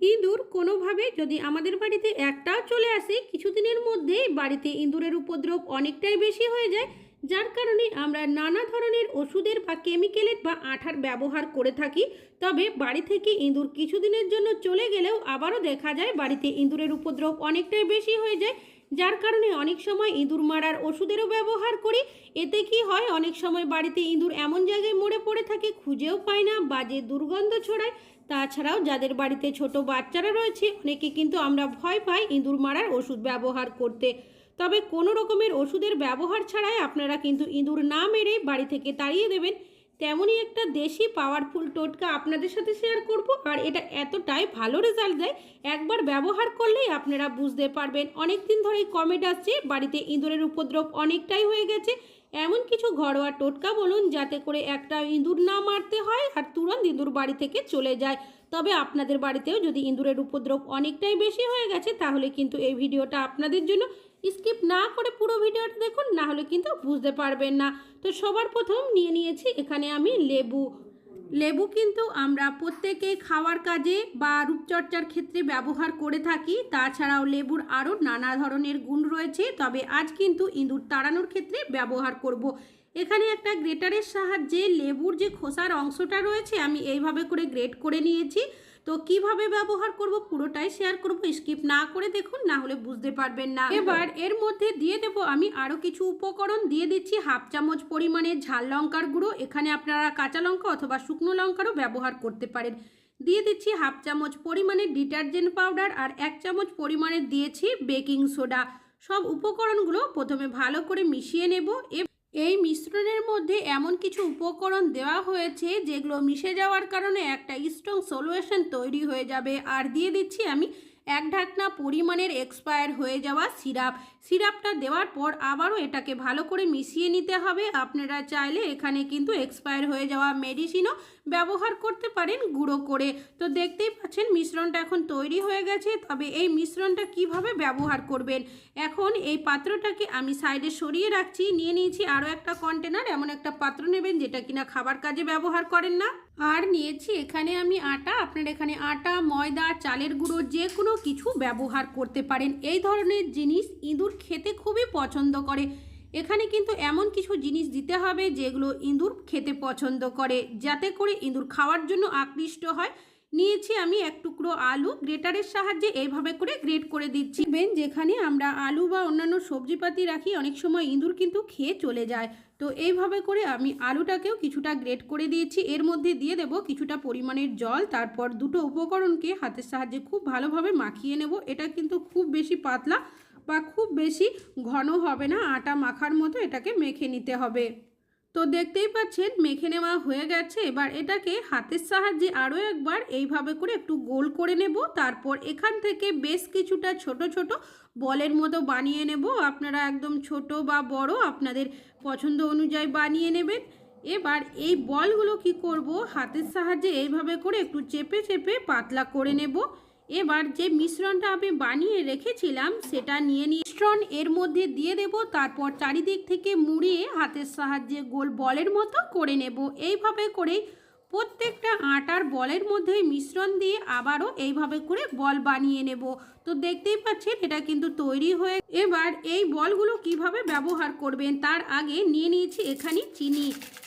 ইঁদুর কোনোভাবে যদি আমাদের বাড়িতে একটাও চলে আসে, কিছুদিনের মধ্যেই বাড়িতে ইঁদুরের উপদ্রব অনেকটাই বেশি হয়ে যায়, যার কারণে আমরা নানা ধরনের ওষুধের বা কেমিক্যালের বা আঠার ব্যবহার করে থাকি। তবে বাড়ি থেকে ইঁদুর কিছুদিনের জন্য চলে গেলেও আবারও দেখা যায় বাড়িতে ইঁদুরের উপদ্রব অনেকটাই বেশি হয়ে যায়, যার কারণে অনেক সময় ইঁদুর মারার ওষুধেরও ব্যবহার করি। এতে কি হয়, অনেক সময় বাড়িতে ইঁদুর এমন জায়গায় মরে পড়ে থাকে, খুঁজেও পায় না, বাজে দুর্গন্ধ ছড়ায়। তাছাড়াও যাদের বাড়িতে ছোট বাচ্চারা রয়েছে, অনেকে কিন্তু আমরা ভয় পাই ইঁদুর মারার ওষুধ ব্যবহার করতে। তবে কোনো রকমের ওষুধের ব্যবহার ছাড়াই আপনারা কিন্তু ইঁদুর না মেরে বাড়ি থেকে তাড়িয়ে দেবেন। তেমনই একটা দেশি পাওয়ারফুল টোটকা আপনাদের সাথে শেয়ার করব, আর এটা এতটাই ভালো রেজাল্ট দেয়, একবার ব্যবহার করলেই আপনারা বুঝতে পারবেন। অনেক দিন ধরেই কমেন্ট আসছে, বাড়িতে ইঁদুরের উপদ্রব অনেকটাই হয়ে গেছে এমন কিছু ঘরোয়া টোটকা বলুন যাতে করে একটা ইঁদুর না মারতে হয় আর তুরন্ত ইঁদুর বাড়ি থেকে চলে যায়। তবে আপনাদের বাড়িতেও যদি ইঁদুরের উপদ্রব অনেকটাই বেশি হয়ে গেছে, তাহলে কিন্তু এই ভিডিওটা আপনাদের জন্য স্কিপ না করে পুরো ভিডিওটা দেখুন, না হলে কিন্তু বুঝতে পারবেন না। তো সবার প্রথম নিয়ে নিয়েছি এখানে আমি লেবু। লেবু কিন্তু আমরা প্রত্যেকে খাওয়ার কাজে বা রূপচর্চার ক্ষেত্রে ব্যবহার করে থাকি। তাছাড়াও লেবুর আরও নানা ধরনের গুণ রয়েছে। তবে আজ কিন্তু ইঁদুর তাড়ানোর ক্ষেত্রে ব্যবহার করব। এখানে একটা গ্রেটারের সাহায্যে লেবুর যে খোসার অংশটা রয়েছে, আমি এইভাবে করে গ্রেট করে নিয়েছি। তো কীভাবে ব্যবহার করব পুরোটাই শেয়ার করব স্কিপ না করে দেখুন, না হলে বুঝতে পারবেন না। এবার এর মধ্যে দিয়ে দেব আমি আরও কিছু উপকরণ, দিয়ে দিচ্ছি হাফ চামচ পরিমাণে ঝাল লঙ্কার গুঁড়ো, এখানে আপনারা কাঁচা লঙ্কা অথবা শুকনো লঙ্কারও ব্যবহার করতে পারেন। দিয়ে দিচ্ছি হাফ চামচ পরিমাণে ডিটারজেন্ট পাউডার আর এক চামচ পরিমাণে দিয়েছি বেকিং সোডা সব উপকরণগুলো প্রথমে ভালো করে মিশিয়ে নেব এই মিশ্রণের মধ্যে এমন কিছু উপকরণ দেওয়া হয়েছে যেগুলো মিশে যাওয়ার কারণে একটা স্ট্রং সলিউশন তৈরি হয়ে যাবে। আর দিয়ে দিচ্ছি আমি এক ঢাকনা পরিমাণের এক্সপায়ার হয়ে যাওয়া সিরাপ। সিরাপটা দেওয়ার পর আবারও এটাকে ভালো করে মিশিয়ে নিতে হবে। আপনারা চাইলে এখানে কিন্তু এক্সপায়ার হয়ে যাওয়া মেডিসিনও ব্যবহার করতে পারেন গুঁড়ো করে। তো দেখতেই পাচ্ছেন মিশ্রণটা এখন তৈরি হয়ে গেছে। তবে এই মিশ্রণটা কীভাবে ব্যবহার করবেন? এখন এই পাত্রটাকে আমি সাইডে সরিয়ে রাখছি। নিয়ে নিয়েছি আরও একটা কন্টেনার। এমন একটা পাত্র নেবেন যেটা কিনা খাবার কাজে ব্যবহার করেন না। আর নিয়েছি এখানে আমি আটা। আপনার এখানে আটা, ময়দা, চালের গুঁড়ো যে কোনো কিছু ব্যবহার করতে পারেন। এই ধরনের জিনিস ইঁদুর খেতে খুবই পছন্দ করে। এখানে কিন্তু এমন কিছু জিনিস দিতে হবে যেগুলো ইঁদুর খেতে পছন্দ করে। যাতে করে ইঁদুর খাওয়ার জন্য আকৃষ্ট হয়। নিয়েছি আমি এক টুকরো আলু। গ্রেটারের সাহায্যে এইভাবে করে গ্রেট করে দিচ্ছি। বেন যেখানে আমরা আলু বা অন্যান্য সবজিপাতি রাখি, অনেক সময় ইঁদুর কিন্তু খেয়ে চলে যায়। তো এইভাবে করে আমি আলুটাকেও কিছুটা গ্রেট করে দিয়েছি। এর মধ্যে দিয়ে দেব কিছুটা পরিমাণের জল। তারপর দুটো উপকরণকে হাতের সাহায্যে খুব ভালোভাবে মাখিয়ে নেব। এটা কিন্তু খুব বেশি পাতলা বা খুব বেশি ঘন হবে না, আটা মাখার মতো এটাকে মেখে নিতে হবে। তো দেখতেই পাচ্ছেন, মেখে নেওয়া হয়ে গেছে। এবার এটাকে হাতের সাহায্যে আরও একবার এইভাবে করে একটু গোল করে নেব। তারপর এখান থেকে বেশ কিছুটা ছোট ছোট বলের মতো বানিয়ে নেব। আপনারা একদম ছোট বা বড় আপনাদের পছন্দ অনুযায়ী বানিয়ে নেবেন। এবার এই বলগুলো কি করব? হাতের সাহায্যে এইভাবে করে একটু চেপে চেপে পাতলা করে নেব। এবার যে মিশ্রণটা আমি বানিয়ে রেখেছিলাম, সেটা নিয়ে মিশ্রণ এর মধ্যে দিয়ে দেব, তারপর চারিদিক থেকে মুড়িয়ে হাতের সাহায্যে গোল বলের মতো করে নেব। এইভাবে করেই প্রত্যেকটা আটার বলের মধ্যে মিশ্রণ দিয়ে আবারও এইভাবে করে বল বানিয়ে নেব। তো দেখতেই পাচ্ছেন, এটা কিন্তু তৈরি হয়ে এবার এই বলগুলো কীভাবে ব্যবহার করবেন, তার আগে নিয়ে নিয়েছি এখানে চিনি।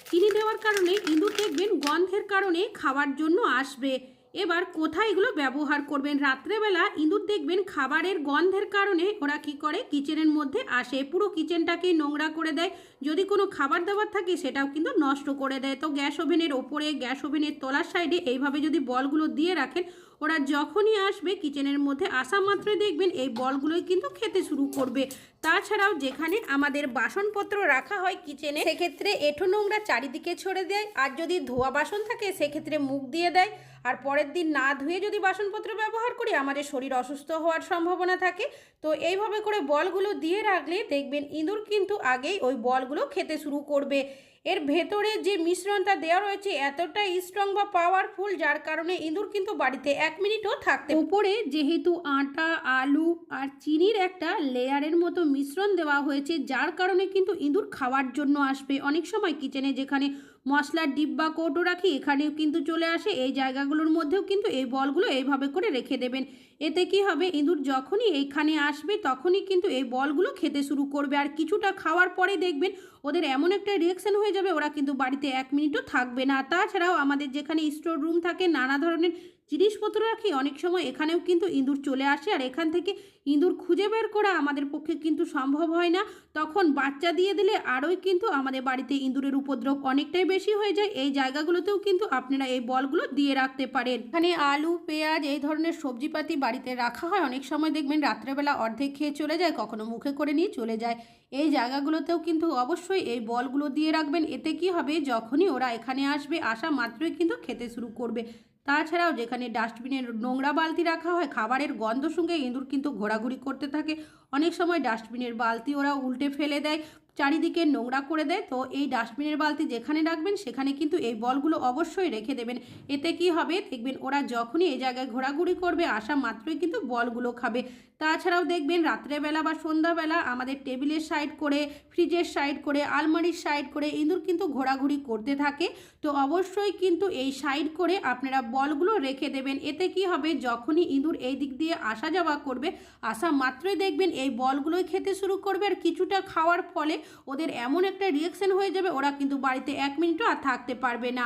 চিনি দেওয়ার কারণে ইঁদুর দেখবেন গন্ধের কারণে খাওয়ার জন্য আসবে। এবার কোথায় এগুলো ব্যবহার করবেন? রাত্রেবেলা ইঁদুর দেখবেন খাবারের গন্ধের কারণে। ওরা কি করে? কিচেনের মধ্যে আসে। পুরো কিচেনটাকে নোংরা করে দেয়। যদি কোনো খাবার দাবার থাকে, সেটাও কিন্তু নষ্ট করে দেয়। তো গ্যাস ওভেনের ওপরে, গ্যাস ওভেনের তলার সাইডে এইভাবে যদি বলগুলো দিয়ে রাখেন ওরা যখনই আসবে কিচেনের মধ্যে আসা মাত্রই দেখবেন এই বলগুলোই কিন্তু খেতে শুরু করবে। তাছাড়াও যেখানে আমাদের বাসনপত্র রাখা হয় কিচেনে সেক্ষেত্রে এঁঠো নোংরা চারিদিকে ছড়ে দেয়। আর যদি ধোয়া বাসন থাকে, সেক্ষেত্রে মুখ দিয়ে দেয়। আর পরের দিন না ধুয়ে যদি বাসনপত্র ব্যবহার করি, আমাদের শরীর অসুস্থ হওয়ার সম্ভাবনা থাকে। তো এইভাবে করে বলগুলো দিয়ে রাখলে দেখবেন ইঁদুর কিন্তু আগেই ওই বলগুলো খেতে শুরু করবে। এর ভেতরে যে মিশ্রণটা দেওয়া রয়েছে এতটা স্ট্রং বা পাওয়ারফুল যার কারণে ইঁদুর কিন্তু বাড়িতে এক মিনিটও থাকতে উপরে যেহেতু আটা, আলু আর চিনির একটা লেয়ারের মতো মিশ্রণ দেওয়া হয়েছে, যার কারণে কিন্তু ইঁদুর খাওয়ার জন্য আসবে। অনেক সময় কিচেনে যেখানে মশলার ডিব্বা কৌটো রাখি, এখানেও কিন্তু চলে আসে। এই জায়গাগুলোর মধ্যেও কিন্তু এই বলগুলো এইভাবে করে রেখে দেবেন। এতে কি হবে? ইঁদুর যখনই এইখানে আসবে, তখনই কিন্তু এই বলগুলো খেতে শুরু করবে। আর কিছুটা খাওয়ার পরে দেখবেন ওদের এমন একটা রিয়েকশান হয়ে যাবে, ওরা কিন্তু বাড়িতে এক মিনিটও থাকবে না। তাছাড়াও আমাদের যেখানে স্টোর রুম থাকে, নানা ধরনের জিনিসপত্র রাখি, অনেক সময় এখানেও কিন্তু ইঁদুর চলে আসে আর এখান থেকে ইঁদুর খুঁজে বের করা আমাদের পক্ষে কিন্তু সম্ভব হয় না। তখন বাচ্চা দিয়ে দিলে আরোই কিন্তু আমাদের বাড়িতে ইঁদুরের উপদ্রব অনেকটাই বেশি হয়ে যায়। এই জায়গাগুলোতেও কিন্তু আপনারা এই বলগুলো দিয়ে রাখতে পারেন। এখানে আলু, পেঁয়াজ এই ধরনের সবজিপাতি বাড়িতে রাখা হয়। অনেক সময় দেখবেন রাত্রেবেলা অর্ধেক খেয়ে চলে যায়, কখনো মুখে করে নিয়ে চলে যায়। এই জায়গাগুলোতেও কিন্তু অবশ্যই এই বলগুলো দিয়ে রাখবেন। এতে কি হবে? যখনই ওরা এখানে আসবে, আসা মাত্রই কিন্তু খেতে শুরু করবে। তাছাড়াও যেখানে ডাস্টবিনের নোংরা বালতি রাখা হয়, খাবারের গন্ধ সঙ্গে ইঁদুর কিন্তু ঘোরাঘুরি করতে থাকে। অনেক সময় ডাস্টবিনের বালতি ওরা উল্টে ফেলে দেয়, চারিদিকে নোংরা করে দেয়। তো এই ডাস্টবিনের বালতি যেখানে রাখবেন, সেখানে কিন্তু এই বলগুলো অবশ্যই রেখে দেবেন। এতে কি হবে? দেখবেন ওরা যখনই এই জায়গায় ঘোরাঘুরি করবে আসা মাত্রই কিন্তু বলগুলো খাবে। তাছাড়াও দেখবেন রাত্রেবেলা বা সন্ধ্যাবেলা আমাদের টেবিলের সাইড করে, ফ্রিজের সাইড করে, আলমারির সাইড করে ইঁদুর কিন্তু ঘোরাঘুরি করতে থাকে। তো অবশ্যই কিন্তু এই সাইড করে আপনারা বলগুলো রেখে দেবেন। এতে কি হবে? যখনই ইঁদুর এই দিক দিয়ে আসা যাওয়া করবে, আসা মাত্রই দেখবেন এই বলগুলোই খেতে শুরু করবে। আর কিছুটা খাওয়ার ফলে ওদের এমন একটা রিয়েকশন হয়ে যাবে, ওরা কিন্তু বাড়িতে এক মিনিটও আর থাকতে পারবে না।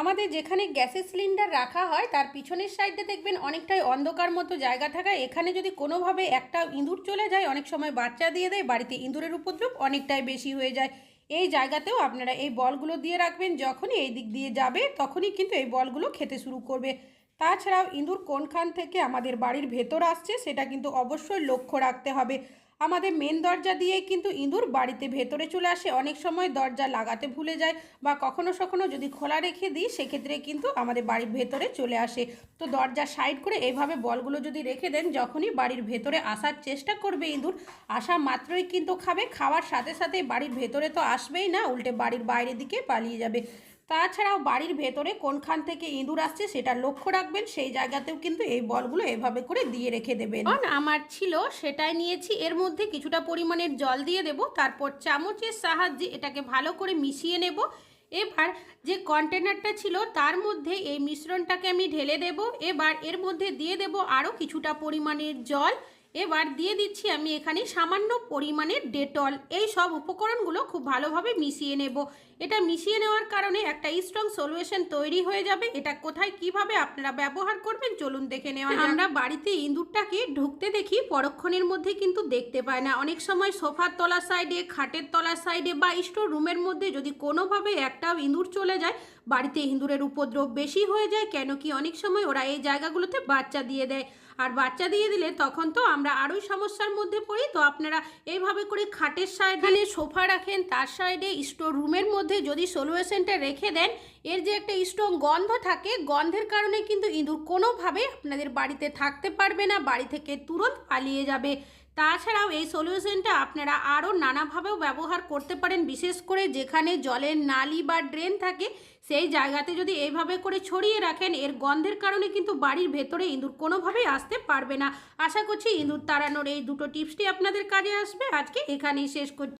আমাদের যেখানে গ্যাসের সিলিন্ডার রাখা হয়, তার পিছনের সাইডে দেখবেন অনেকটাই অন্ধকার মতো জায়গা থাকায় এখানে যদি কোনোভাবে একটা ইঁদুর চলে যায়, অনেক সময় বাচ্চা দিয়ে দেয়, বাড়িতে ইঁদুরের উপদ্রব অনেকটাই বেশি হয়ে যায়। এই জায়গাতেও আপনারা এই বলগুলো দিয়ে রাখবেন, যখনই এই দিক দিয়ে যাবে, তখনই কিন্তু এই বলগুলো খেতে শুরু করবে। তাছাড়াও ইঁদুর কোনখান থেকে আমাদের বাড়ির ভেতর আসছে, সেটা কিন্তু অবশ্যই লক্ষ্য রাখতে হবে। আমাদের মেন দরজা দিয়ে কিন্তু ইঁদুর বাড়িতে ভেতরে চলে আসে। অনেক সময় দরজা লাগাতে ভুলে যায় বা কখনো সখনো যদি খোলা রেখে দিই, সেক্ষেত্রে কিন্তু আমাদের বাড়ির ভেতরে চলে আসে। তো দরজা সাইড করে এইভাবে বলগুলো যদি রেখে দেন, যখনই বাড়ির ভেতরে আসার চেষ্টা করবে ইঁদুর আসা মাত্রই কিন্তু খাবে। খাওয়ার সাথে সাথে বাড়ির ভেতরে তো আসবেই না, উল্টে বাড়ির বাইরের দিকে পালিয়ে যাবে। তাছাড়াও বাড়ির ভেতরে কোনখান থেকে ইঁদুর আসছে সেটা লক্ষ্য রাখবেন। সেই জায়গাতেও কিন্তু এই বলগুলো এভাবে করে দিয়ে রেখে দেবেন। আমার ছিল, সেটাই নিয়েছি। এর মধ্যে কিছুটা পরিমাণের জল দিয়ে দেব, তারপর চামচের সাহায্যে এটাকে ভালো করে মিশিয়ে নেব। এবার যে কন্টেনারটা ছিল, তার মধ্যে এই মিশ্রণটাকে আমি ঢেলে দেব। এবার এর মধ্যে দিয়ে দেব আরও কিছুটা পরিমাণের জল। এবার দিয়ে দিচ্ছি আমি এখানে সামান্য পরিমাণের ডেটল। এই সব উপকরণগুলো খুব ভালোভাবে মিশিয়ে নেব। এটা মিশিয়ে নেওয়ার কারণে একটা স্ট্রং সলিউশন তৈরি হয়ে যাবে। এটা কোথায় কীভাবে আপনারা ব্যবহার করবেন চলুন দেখে নেওয়া আমরা বাড়িতে ইঁদুরটাকে ঢুকতে দেখি, পরক্ষণের মধ্যে কিন্তু দেখতে পায় না। অনেক সময় সোফার তলার সাইডে খাটের তলার সাইডে বা স্টোর রুমের মধ্যে যদি কোনোভাবে একটা ইঁদুর চলে যায়, বাড়িতে ইঁদুরের উপদ্রব বেশি হয়ে যায়, কেন কি অনেক সময় ওরা এই জায়গাগুলোতে বাচ্চা দিয়ে দেয়। আর বাচ্চা দিয়ে দিলে তখন তো আমরা আরোই সমস্যার মধ্যে পড়ি। তো আপনারা এইভাবে করে খাটের সাইডে সোফা রাখেন, তার সাইডে স্টোর রুমের মধ্যে যদি সলুয়েশনটা রেখে দেন, এর যে একটা স্ট্রং গন্ধ থাকে, গন্ধের কারণে কিন্তু ইঁদুর কোনোভাবে আপনাদের বাড়িতে থাকতে পারবে না, বাড়ি থেকে তুরন্ত পালিয়ে যাবে। তাছাড়াও এই সলিউশনটা আপনারা আরও নানাভাবেও ব্যবহার করতে পারেন, বিশেষ করে যেখানে জলের নালি বা ড্রেন থাকে, সেই জায়গাতে যদি এইভাবে করে ছড়িয়ে রাখেন, এর গন্ধের কারণে কিন্তু বাড়ির ভেতরে ইঁদুর কোনোভাবেই আসতে পারবে না। আশা করছি ইঁদুর তাড়ানোর এই দুটো টিপসটি আপনাদের কাজে আসবে। আজকে এখানেই শেষ করছি।